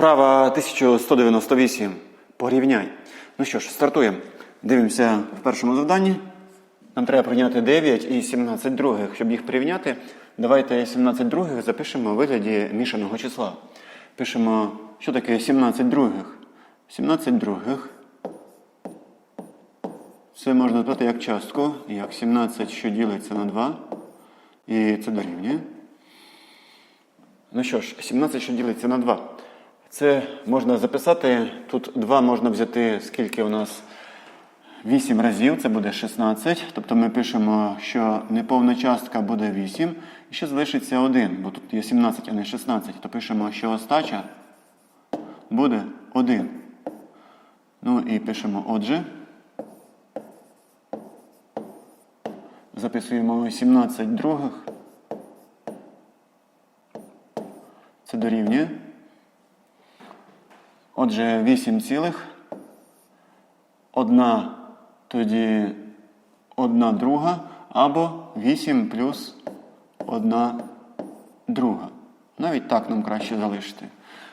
Вправа 1198. Порівняй. Ну що ж, стартуємо. Дивимося в першому завданні. Нам треба прийняти 9 і 17 других. Щоб їх порівняти, давайте 17 других запишемо у вигляді мішаного числа. Пишемо, що таке 17 других. 17 других. Це можна назвати як частку, як 17, що ділиться на 2. І це дорівнює. Ну що ж, 17, що ділиться на 2. Це можна записати. Тут 2 можна взяти, скільки у нас 8 разів, це буде 16. Тобто ми пишемо, що неповна частка буде 8. І ще залишиться 1, бо тут є 17, а не 16. То пишемо, що остача буде 1. Ну і пишемо отже. Записуємо 17 других. Це дорівнює. Отже, 8 цілих. Одна тоді одна друга або 8 плюс одна друга. Навіть так нам краще залишити.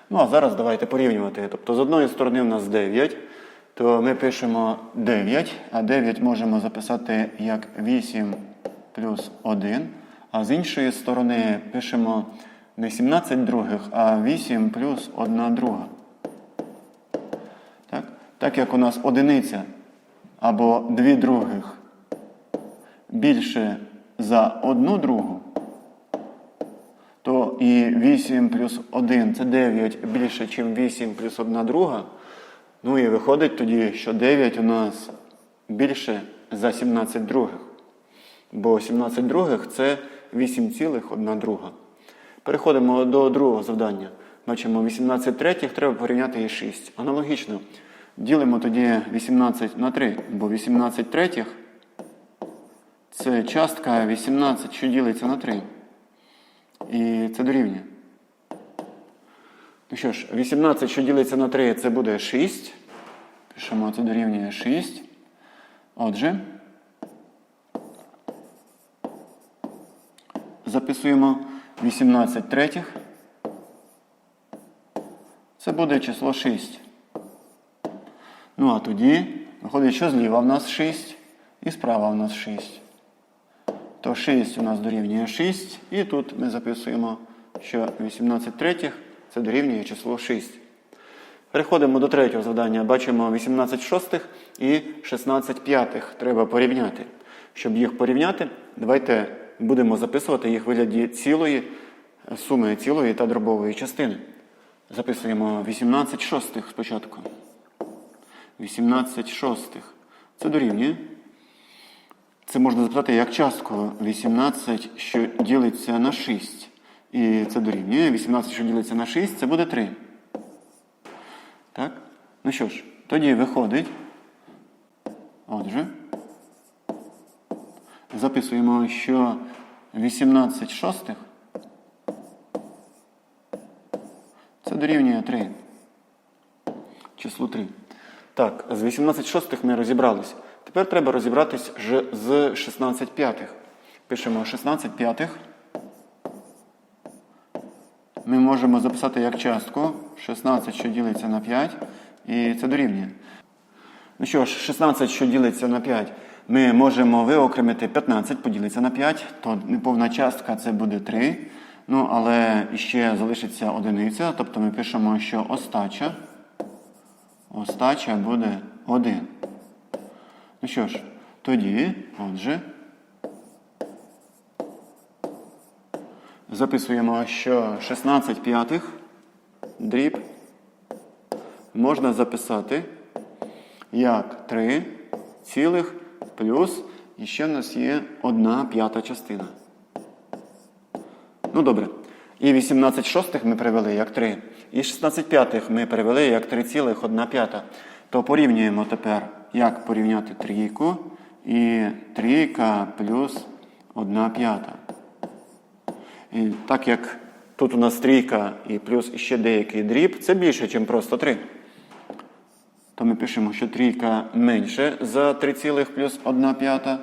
Ну, а зараз давайте порівнювати. Тобто, з одної сторони у нас 9, то ми пишемо 9, а 9 можемо записати як 8 плюс 1. А з іншої сторони пишемо не 17 других, а 8 плюс 1 друга. Так? як у нас одиниця або дві других більше за одну другу, то і 8 плюс 1 це 9 більше, ніж 8 плюс 1 друга. Ну і виходить тоді, що 9 у нас більше за 17 других. Бо 17 других це 8,1 друга. Переходимо до другого завдання. Бачимо 18 третіх, треба порівняти і 6. Аналогічно. Ділимо тоді 18 на 3, бо 18 третіх це частка 18, що ділиться на 3. І це дорівнює. Ну що ж, 18, що ділиться на 3, це буде 6. Пишемо, це дорівнює 6. Отже, записуємо 18 третіх. Це буде число 6. Ну, а тоді виходить, що зліва в нас 6 і справа в нас 6. То 6 у нас дорівнює 6. І тут ми записуємо, що 18 третіх це дорівнює число 6. Переходимо до третього завдання. Бачимо 18 шостих і 16 п'ятих. Треба порівняти. Щоб їх порівняти, давайте будемо записувати їх в вигляді цілої суми цілої та дробової частини. Записуємо 18 шостих спочатку. 18 шостих. Це дорівнює. Це можна записати як частку 18, що ділиться на 6. І це дорівнює. 18, що ділиться на 6, це буде 3. Так? Ну що ж, тоді виходить. Отже. Записуємо, що 18 шостих це дорівнює 3. Число 3. Так, з 18 шостих ми розібрались. Тепер треба розібратись з 16 п'ятих. Пишемо 16 п'ятих. Ми можемо записати як частку 16, що ділиться на 5, і це дорівнює. Ну що ж, 16, що ділиться на 5, ми можемо виокремити 15, поділиться на 5, то неповна частка це буде 3. Ну, але ще залишиться одиниця, тобто ми пишемо, що остача. Остача буде 1. Ну що ж, тоді, отже, записуємо, що 16 п'ятих дріб можна записати як 3 цілих плюс і ще в нас є 1 п'ята частина. Ну добре. І 18 шостих ми перевели як 3. І 16 п'ятих ми перевели як 3,1 п'ята. То порівнюємо тепер, як порівняти трійку і трійка плюс 1 п'ята. І так як тут у нас трійка і плюс ще деякий дріб, це більше, ніж просто 3. То ми пишемо, що трійка менше за 3, цілих плюс 1 п'ята.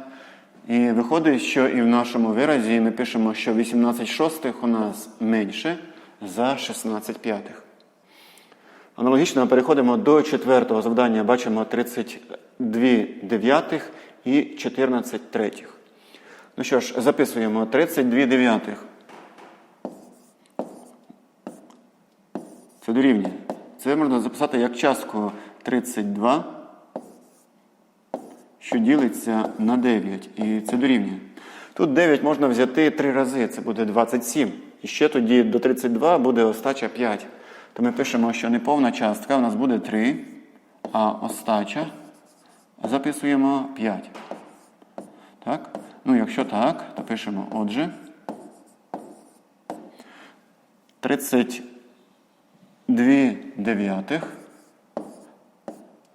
І виходить, що і в нашому виразі ми пишемо, що 18 шостих у нас менше за 16 п'ятих. Аналогічно переходимо до четвертого завдання. Бачимо 32 дев'ятих і 14 третіх. Ну що ж, записуємо 32 дев'ятих. Це дорівнює. Це можна записати як частку 32, що ділиться на 9. І це дорівнює. Тут 9 можна взяти 3 рази, це буде 27. І ще тоді до 32 буде остача 5. То ми пишемо, що неповна частка у нас буде 3, а остача записуємо 5. Так? Ну, якщо так, то пишемо отже. 32 дев'ятих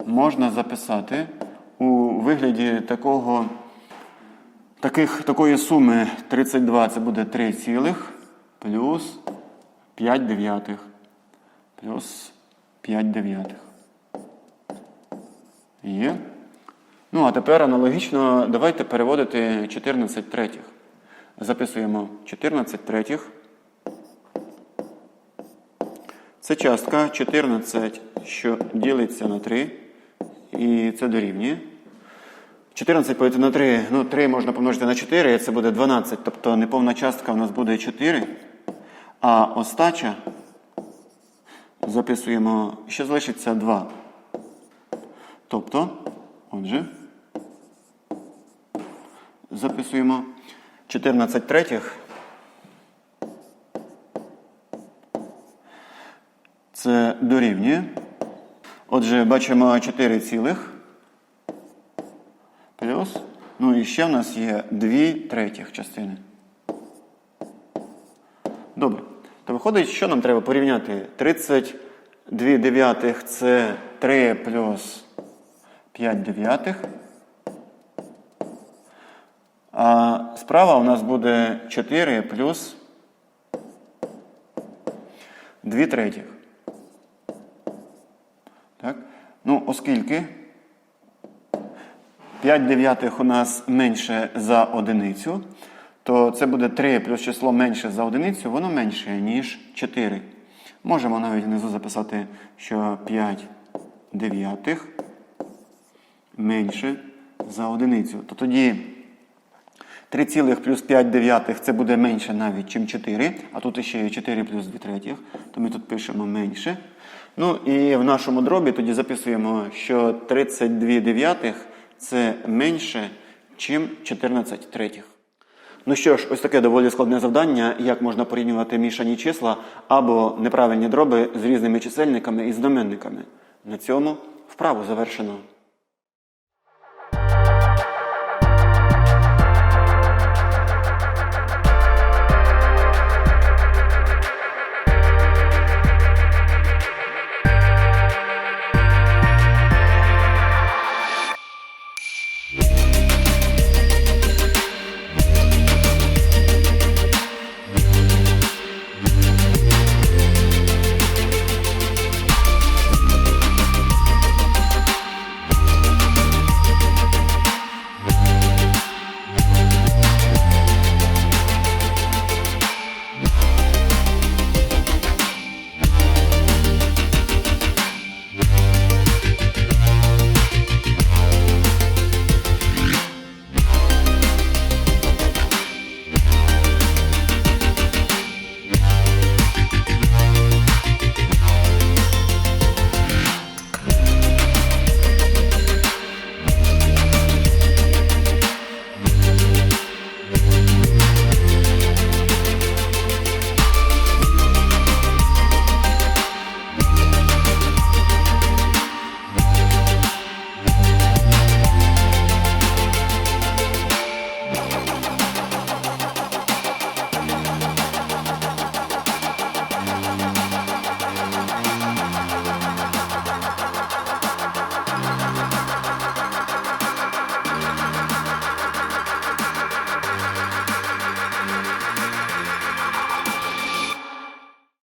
можна записати у вигляді такого, таких, такої суми 32 це буде 3 цілих плюс 5 дев'ятих плюс 5 дев'ятих. Є. Ну, а тепер аналогічно давайте переводити 14 третіх. Записуємо 14 третіх. Це частка 14, що ділиться на 3. І це дорівнює. 14 поділити на 3. Ну, 3 можна помножити на 4, і це буде 12. Тобто неповна частка у нас буде 4. А остача записуємо, ще залишиться 2. Тобто, отже, записуємо 14 третіх. Це дорівнює. Отже, бачимо 4 цілих. Плюс. Ну і ще в нас є 2 третіх частини. Добре. То виходить, що нам треба порівняти? 32 дев'ятих це 3 плюс 5 дев'ятих. А справа у нас буде 4 плюс 2 третіх. Так? Ну, оскільки 5 дев'ятих у нас менше за одиницю, то це буде 3 плюс число менше за одиницю, воно менше, ніж 4. Можемо навіть внизу записати, що 5 дев'ятих менше за одиницю. То тоді 3 цілих плюс 5 дев'ятих це буде менше навіть, ніж 4. А тут ще є 4 плюс 2 третіх, то ми тут пишемо менше. Ну і в нашому дробі тоді записуємо, що 32 дев'ятих це менше, ніж 14 третіх. Ну що ж, ось таке доволі складне завдання, як можна порівнювати мішані числа або неправильні дроби з різними чисельниками і знаменниками. На цьому вправу завершено.